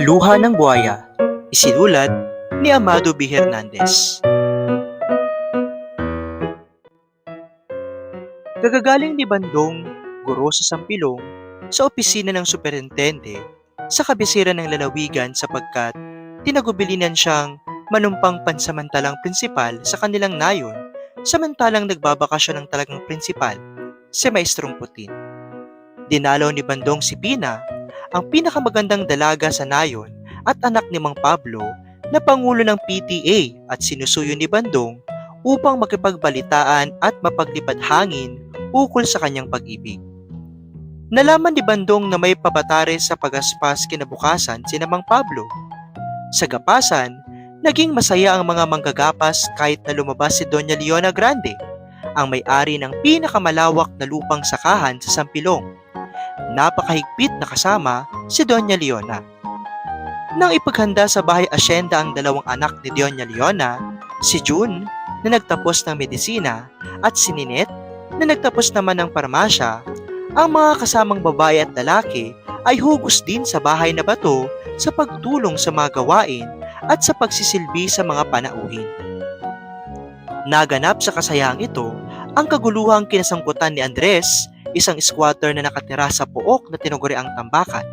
Luha ng Buhaya, isinulat ni Amado B. Hernandez. Gagagaling ni Bandong, guro sa Sampilong, sa opisina ng superintende sa kabisiran ng lalawigan sapagkat tinagubilinan siyang manumpang pansamantalang prinsipal sa kanilang nayon samantalang nagbabakasyon ng talagang prinsipal, si Maestrong Putin. Dinalaw ni Bandong si Pina, ang pinakamagandang dalaga sa nayon at anak ni Mang Pablo na Pangulo ng PTA at sinusuyo ni Bandong upang makipagbalitaan at mapaglipad hangin ukol sa kanyang pag-ibig. Nalaman ni Bandong na may pabatare sa pagaspas kinabukasan si Mang Pablo. Sa gapasan, naging masaya ang mga manggagapas kahit na lumabas si Doña Leona Grande, ang may-ari ng pinakamalawak na lupang sakahan sa Sampilong. Napakahigpit na kasama si Doña Leona. Nang ipaghanda sa bahay asyenda ang dalawang anak ni Doña Leona, si June na nagtapos ng medisina at si Ninette na nagtapos naman ng parmasya, ang mga kasamang babae at lalaki ay hugos din sa bahay na bato sa pagtulong sa mga gawain at sa pagsisilbi sa mga panauhin. Naganap sa kasayang ito ang kaguluhang kinasangkutan ni Andres, isang squatter na nakatira sa pook na tinuguriang tambakan.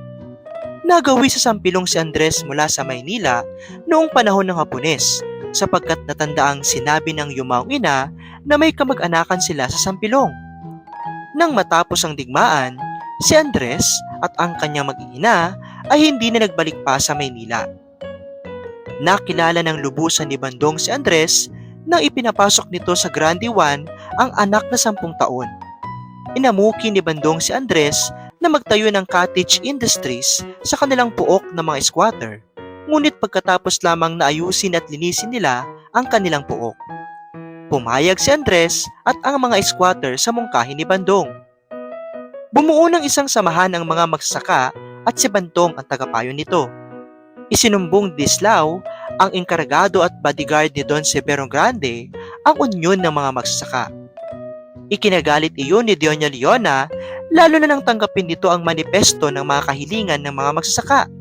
Nagawi sa sampilong si Andres mula sa Maynila noong panahon ng Hapones sapagkat natandaang sinabi ng yumaong ina na may kamag-anakan sila sa sampilong. Nang matapos ang digmaan, si Andres at ang kanyang mag-iina ay hindi na nagbalik pa sa Maynila. Nakilala ng lubusan ni Bandong si Andres nang ipinapasok nito sa Grande Juan ang anak na sampung taon. Inamuki ni Bandong si Andres na magtayo ng cottage industries sa kanilang puok ng mga squatter. Ngunit pagkatapos lamang na ayusin at linisin nila ang kanilang puok. Pumayag si Andres at ang mga squatter sa mungkahi ni Bandong. Bumuo ng isang samahan ang mga magsasaka at si Bantong ang tagapayo nito. Isinumbong Dislao ang enkargado at bodyguard ni Don Severo Grande ang unyon ng mga magsasaka. Ikinagalit iyon ni Doña Leona lalo na nang tanggapin nito ang manifesto ng mga kahilingan ng mga magsasaka.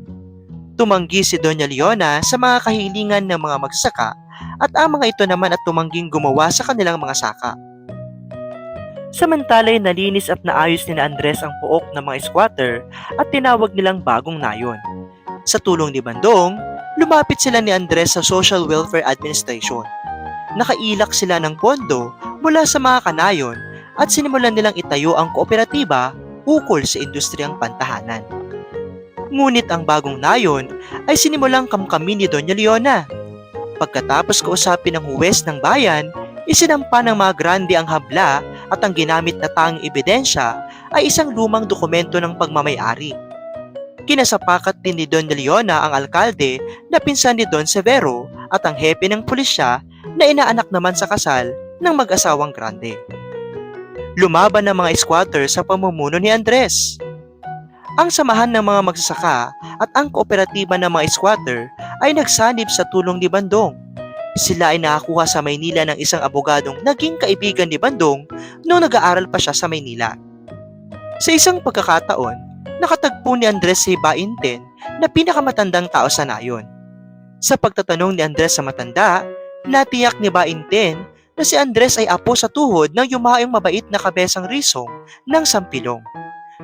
Tumanggi si Doña Leona sa mga kahilingan ng mga magsasaka at ang mga ito naman at tumangging gumawa sa kanilang mga saka. Samantala'y nalinis at naayos ni Andres ang puok ng mga squatter at tinawag nilang bagong nayon. Sa tulong ni Bandong, lumapit sila ni Andres sa Social Welfare Administration. Nakailak sila ng pondo mula sa mga kanayon at sinimulan nilang itayo ang kooperatiba ukol sa industriyang pantahanan. Ngunit ang bagong nayon ay sinimulang kamkami ni Doña Leona. Pagkatapos kausapin ng huwes ng bayan, isinampa ng mga grande ang habla at ang ginamit na tanging ebidensya ay isang lumang dokumento ng pagmamayari. Kinasapakat din ni Don Leona ang alkalde na pinsan ni Don Severo at ang hepe ng pulisya na inaanak naman sa kasal ng mag-asawang grande. Lumaban ng mga squatter sa pamumuno ni Andres. Ang samahan ng mga magsasaka at ang kooperatiba ng mga squatter ay nagsanib sa tulong ni Bandong. Sila ay nakakuha sa Maynila ng isang abogadong naging kaibigan ni Bandong noong nag-aaral pa siya sa Maynila. Sa isang pagkakataon, nakatagpo ni Andres si Bainten na pinakamatandang tao sa nayon. Sa pagtatanong ni Andres sa matanda, natiyak ni Bainten na si Andres ay apo sa tuhod ng yumaong mabait na kabesang risong ng Sampilong.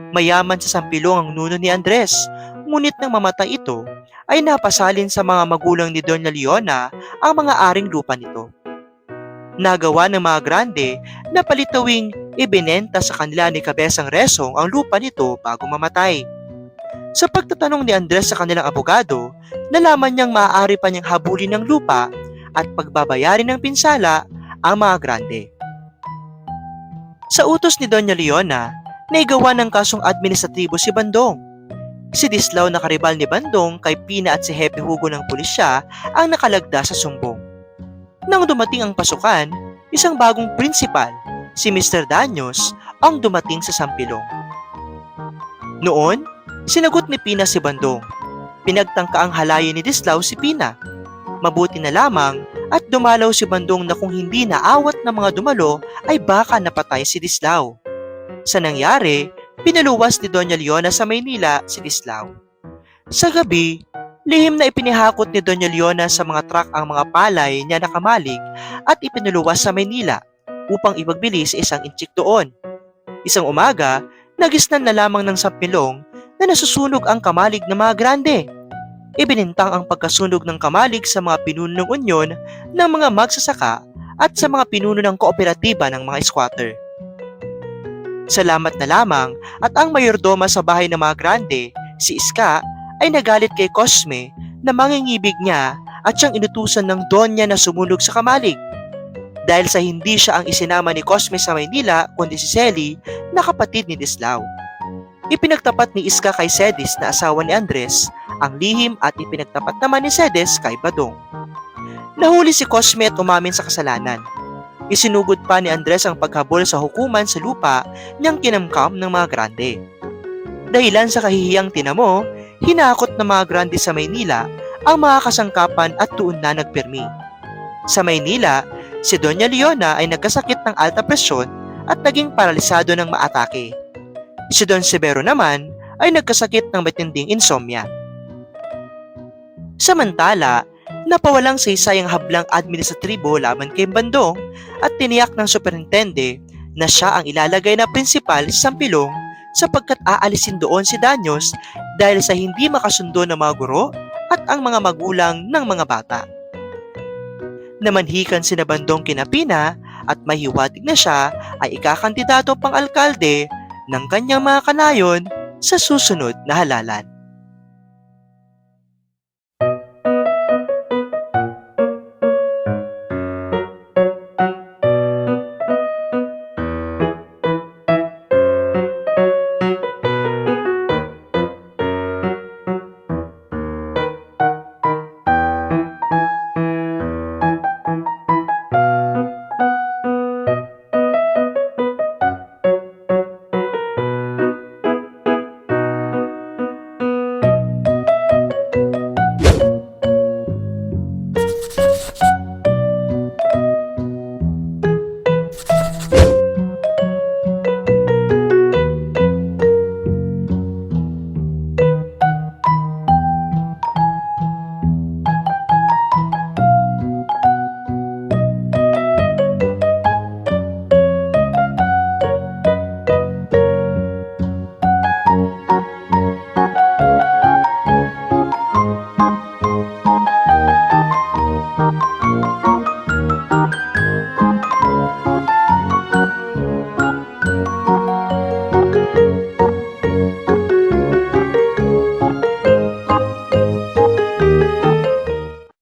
Mayaman sa Sampilong ang nuno ni Andres, ngunit nang mamatay ito, ay napasalin sa mga magulang ni Doña Leona ang mga aring lupa nito. Nagawa ng mga grande na palitawing ibinenta sa kanila ni Kabesang Resong ang lupa nito bago mamatay. Sa pagtatanong ni Andres sa kanilang abogado, nalaman niyang maaari pa niyang habulin ng lupa at pagbabayarin ng pinsala ang mga grande. Sa utos ni Doña Leona, naigawa ng kasong administratibo si Bandong. Si Dislaw na karibal ni Bandong kay Pina at si Hepe Hugo ng pulisya ang nakalagda sa sumbong. Nang dumating ang pasukan, isang bagong prinsipal, si Mr. Danyos, ang dumating sa Sampilong. Noon, sinagot ni Pina si Bandong. Pinagtangka ang halayin ni Dislaw si Pina. Mabuti na lamang at dumalaw si Bandong na kung hindi naawat ng mga dumalo ay baka napatay si Dislaw. Sa nangyari, pinaluwas ni Doña Leona sa Maynila si Dislaw. Sa gabi, Lihim na ipinihakot ni Doña Leona sa mga truck ang mga palay niya na kamalig at ipinuluwas sa Maynila upang ipagbili sa isang inchik doon. Isang umaga, nagisnan na lamang ng sampilong na nasusunog ang kamalig ng mga grande. Ibinintang ang pagkasunog ng kamalig sa mga pinuno ng unyon ng mga magsasaka at sa mga pinuno ng kooperatiba ng mga squatter. Salamat na lamang at ang mayordoma sa bahay ng mga grande, si Iska, ay nagalit kay Cosme na mangingibig niya at siyang inutusan ng Donya na sumunog sa kamalig. Dahil sa hindi siya ang isinama ni Cosme sa Maynila kundi si Selly na kapatid ni Dislao. Ipinagtapat ni Iska kay Sedis na asawa ni Andres ang lihim at ipinagtapat naman ni Sedes kay Badong. Nahuli si Cosme at umamin sa kasalanan. Isinugod pa ni Andres ang paghabol sa hukuman sa lupa niyang kinamkam ng mga grande. Dahilan sa kahihiyang tinamo, hinakot ng mga grande sa Maynila ang mga kasangkapan at tuon na nagpirmi. Sa Maynila, si Doña Leona ay nagkasakit ng alta presyon at naging paralisado ng maatake. Si Don Severo naman ay nagkasakit ng matinding insomnia. Samantala, napawalang saysay ang hablang administratibo laban kay Bandong at tiniyak ng superintende na siya ang ilalagay na prinsipal sa Sampilong sapagkat aalisin doon si Danyos dahil sa hindi makasundo ng mga guro at ang mga magulang ng mga bata. Namanhikan si Bandong kinapina at mahiwatig na siya ay ikakandidato pang alkalde ng kanyang mga kanayon sa susunod na halalan.